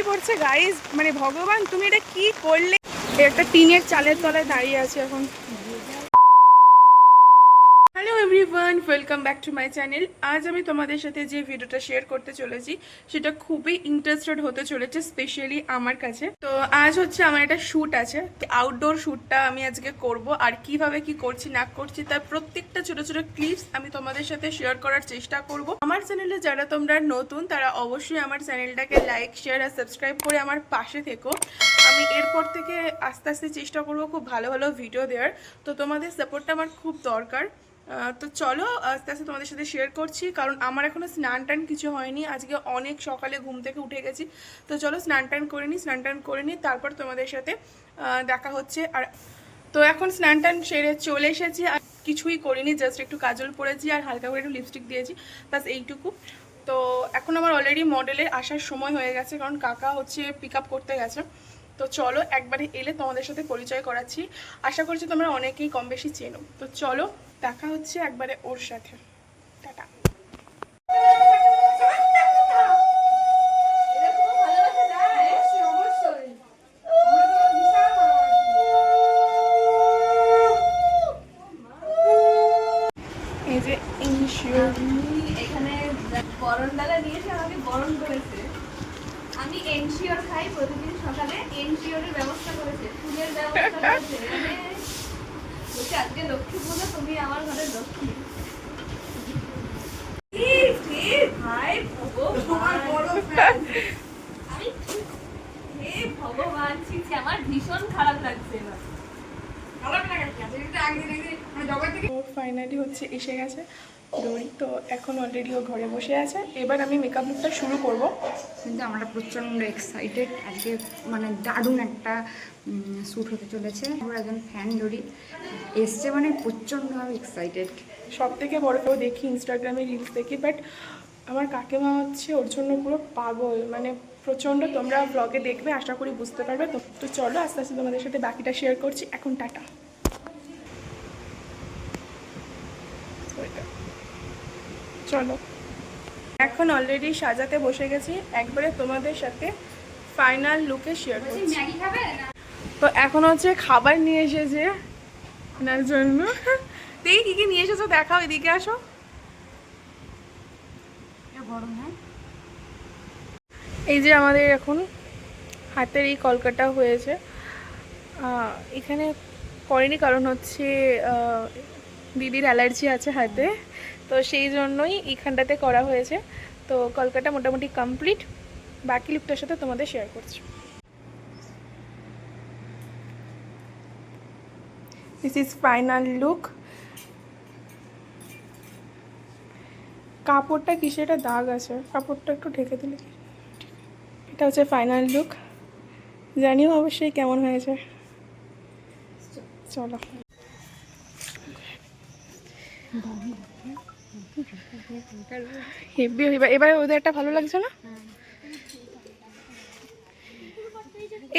বৃষ্টি পড়ছে গাইজ মানে ভগবান, তুমি এটা কি করলে? একটা টিনের চালের তলায় দাঁড়িয়ে আছে এখন। Everyone welcome back to my channel আজ আমি তোমাদের সাথে যে ভিডিওটা শেয়ার করতে চলেছি, সেটা খুবই ইন্টারেস্টেড হতে চলেছে স্পেশালি আমার কাছে। তো আজ হচ্ছে আমার একটা শ্যুট আছে আউটডোর শ্যুটটা আমি আজকে করব, আর কীভাবে কি করছি, না করছি, তার প্রত্যেকটা ছোট ছোট ক্লিপস আমি তোমাদের সাথে শেয়ার করার চেষ্টা করব। আমার চ্যানেলে যারা তোমরা নতুন, তারা অবশ্যই আমার চ্যানেলটাকে লাইক শেয়ার আর সাবস্ক্রাইব করে আমার পাশে থেকো। আমি এরপর থেকে আস্তে আস্তে চেষ্টা করব খুব ভালো ভালো ভিডিও দেওয়ার। তো তোমাদের সাপোর্টটা আমার খুব দরকার। তো চলো আস্তে আস্তে তোমাদের সাথে শেয়ার করছি, কারণ আমার এখনও স্নান টান কিছু হয়নি, আজকে অনেক সকালে ঘুম থেকে উঠে গেছি। তো চলো স্নান টান করে নিই স্নান টান করে নিই তারপর তোমাদের সাথে দেখা হচ্ছে। আর তো এখন স্নান টান সেরে চলে এসেছি, আর কিছুই করিনি জাস্ট একটু কাজল পরেছি আর হালকা করে একটু লিপস্টিক দিয়েছি বাস এইটুকু। তো এখন আমার অলরেডি মডেলের আসার সময় হয়ে গেছে, কারণ কাকা হচ্ছে পিক করতে গেছে। তো চলো একবারে এলে তোমাদের সাথে পরিচয় করাচ্ছি। আশা করছি তোমরা অনেকেই কম বেশি চেনো। তো চলো দেখা হচ্ছে একবারে ওর সাথে। টাটা। এই যে ইনশিওর এখানে আমি খাই প্রতিদিন সকালে ব্যবস্থা করেছে, ফুলের ব্যবস্থা করেছে। মানে আজকে লক্ষ্মী তুমি আমার ঘরে লক্ষ্মী ভগবান। আমার ভীষণ খারাপ লাগছে এবার। ফাইনালি হচ্ছে এসে গেছে। দড়ি তো এখন অলরেডি ও ঘরে বসে আছে। এবার আমি মেকআপ লুকটা শুরু করব। কিন্তু আমরা প্রচণ্ড এক্সাইটেড আজকে মানে দারুণ একটা শ্যুট হতে চলেছে। আমরা একজন ফ্যান ধরি এসছে মানে প্রচণ্ডভাবে এক্সাইটেড সব থেকে বড় কেউ দেখি ইনস্টাগ্রামে রিলস দেখি বাট আমার কাকিমা হচ্ছে ওর জন্য পুরো পাগল। মানে প্রচণ্ড তোমরা ব্লগে দেখবে আশা করি বুঝতে পারবে। তো তো চলো আস্তে আস্তে তোমাদের সাথে বাকিটা শেয়ার করছি। এখন টাটা। চলো। এখন অলরেডি সাজাতে বসে গেছি একবারে তোমাদের সাথে ফাইনাল লুকে শেয়ার করছি। তো এখন হচ্ছে খাবার নিয়ে এসেছে ওনার জন্য। দেখি কি কি নিয়ে এসেছ দেখাও এদিকে আসো। হ্যাঁ? এই যে আমাদের এখন হাতের এই কলকাটা হয়েছে। এখানে করেনি কারণ হচ্ছে দিদির অ্যালার্জি আছে হাতে। তো সেই জন্যই এইখানটাতে করা হয়েছে। তো কলকাতা মোটামুটি কমপ্লিট বাকি লুকটার সাথে তোমাদের শেয়ার করছি। দিস ইজ ফাইনাল লুক কাপড়টা কিসে একটা দাগ আছে। কাপড়টা একটু ঢেকে দিলে। এটা হচ্ছে ফাইনাল লুক জানিও অবশ্যই কেমন হয়েছে। চলো। হেভি এবার এবার ওদের একটা ভালো লাগছে না?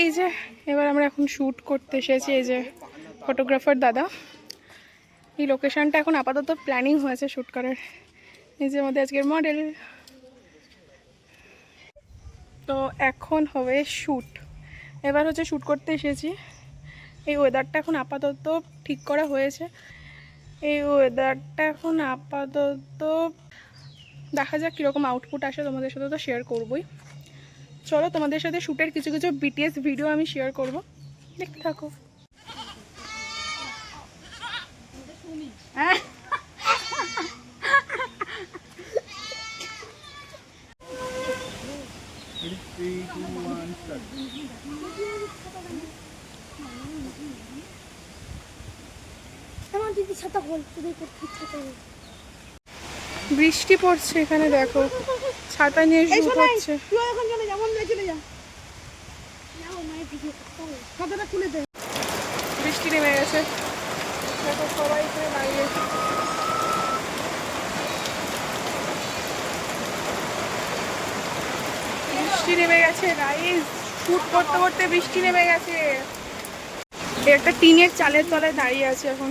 এই যে, এবার আমরা এখন শ্যুট করতে এসেছি, এই যে ফটোগ্রাফার দাদা। এই লোকেশনটা এখন আপাতত প্ল্যানিং হয়েছে শ্যুট করার। এই যে আমাদের আজকের মডেল তো এখন হবে শ্যুট এবার হচ্ছে শ্যুট করতে এসেছি। এই ওয়েদারটা এখন আপাতত ঠিক করা হয়েছে। এই ওয়েদারটা এখন আপাতত দেখা যাক কীরকম আউটপুট আসে তোমাদের সাথে তো শেয়ার করবই। চলো তোমাদের সাথে শ্যুটের কিছু কিছু বিটিএস ভিডিও আমি শেয়ার করব। দেখতে থাকো। আমার করতে ইচ্ছা করে। বৃষ্টি পড়ছে এখানে দেখো। ছাতা নিয়ে শুরু করছে এখন চলে যা মন চলে যা। ছাতাটা খুলে দে। বৃষ্টি নেমে গেছে। দেখো সবাই এখানে দাঁড়িয়ে বৃষ্টি নেমে গেছে গাইস শুট করতে করতে বৃষ্টি নেমে গেছে। একটা টিনের চালের তলায় দাঁড়িয়ে আছে এখন।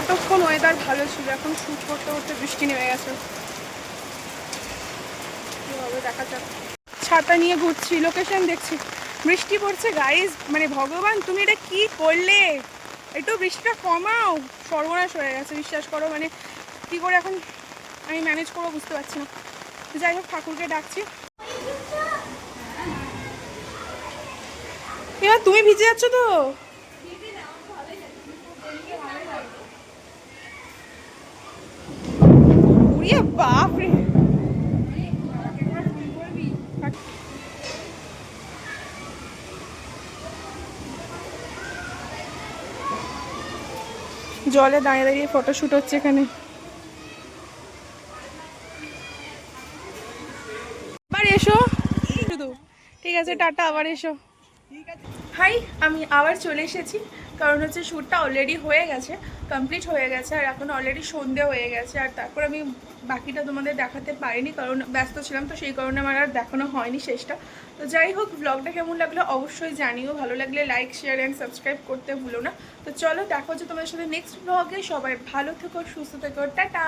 এতক্ষণ ওয়েদার ভালো ছিল, এখন শ্যুট করতে করতে বৃষ্টি নেমে গেছে। কি হবে, দেখা যাক। ছাতা নিয়ে ঘুরছি লোকেশন দেখছি। বৃষ্টি পড়ছে গাইজ মানে ভগবান, তুমি এটা কি করলে? একটু বৃষ্টিটা কমাও। সর্বনাশ হয়ে গেছে, বিশ্বাস করো মানে কি করে এখন আমি ম্যানেজ করব বুঝতে পারছি না। যাই হোক, ঠাকুরকে ডাকছি। এবার তুমি ভিজে যাচ্ছ তো? জলে দাঁড়িয়ে দাঁড়িয়ে ফটোশ্যুট হচ্ছে এখানে আবার এসো শুধু ঠিক আছে, টাটা, আবার এসো। হাই, আমি আবার চলে এসেছি। কারণ হচ্ছে শ্যুটটা অলরেডি হয়ে গেছে কমপ্লিট হয়ে গেছে, আর এখন অলরেডি সন্ধে হয়ে গেছে, আর তারপর আমি বাকিটা তোমাদের দেখাতে পারিনি, কারণ ব্যস্ত ছিলাম, তো সেই কারণে আমার আর দেখানো হয়নি শেষটা। তো যাই হোক ব্লগটা কেমন লাগল অবশ্যই জানিও, ভালো লাগলে লাইক শেয়ার অ্যান্ড সাবস্ক্রাইব করতে ভুলো না। তো চলো, দেখা হচ্ছে তোমাদের সাথে নেক্সট ব্লগে সবাই ভালো থেকো, সুস্থ থেকো, টাটা!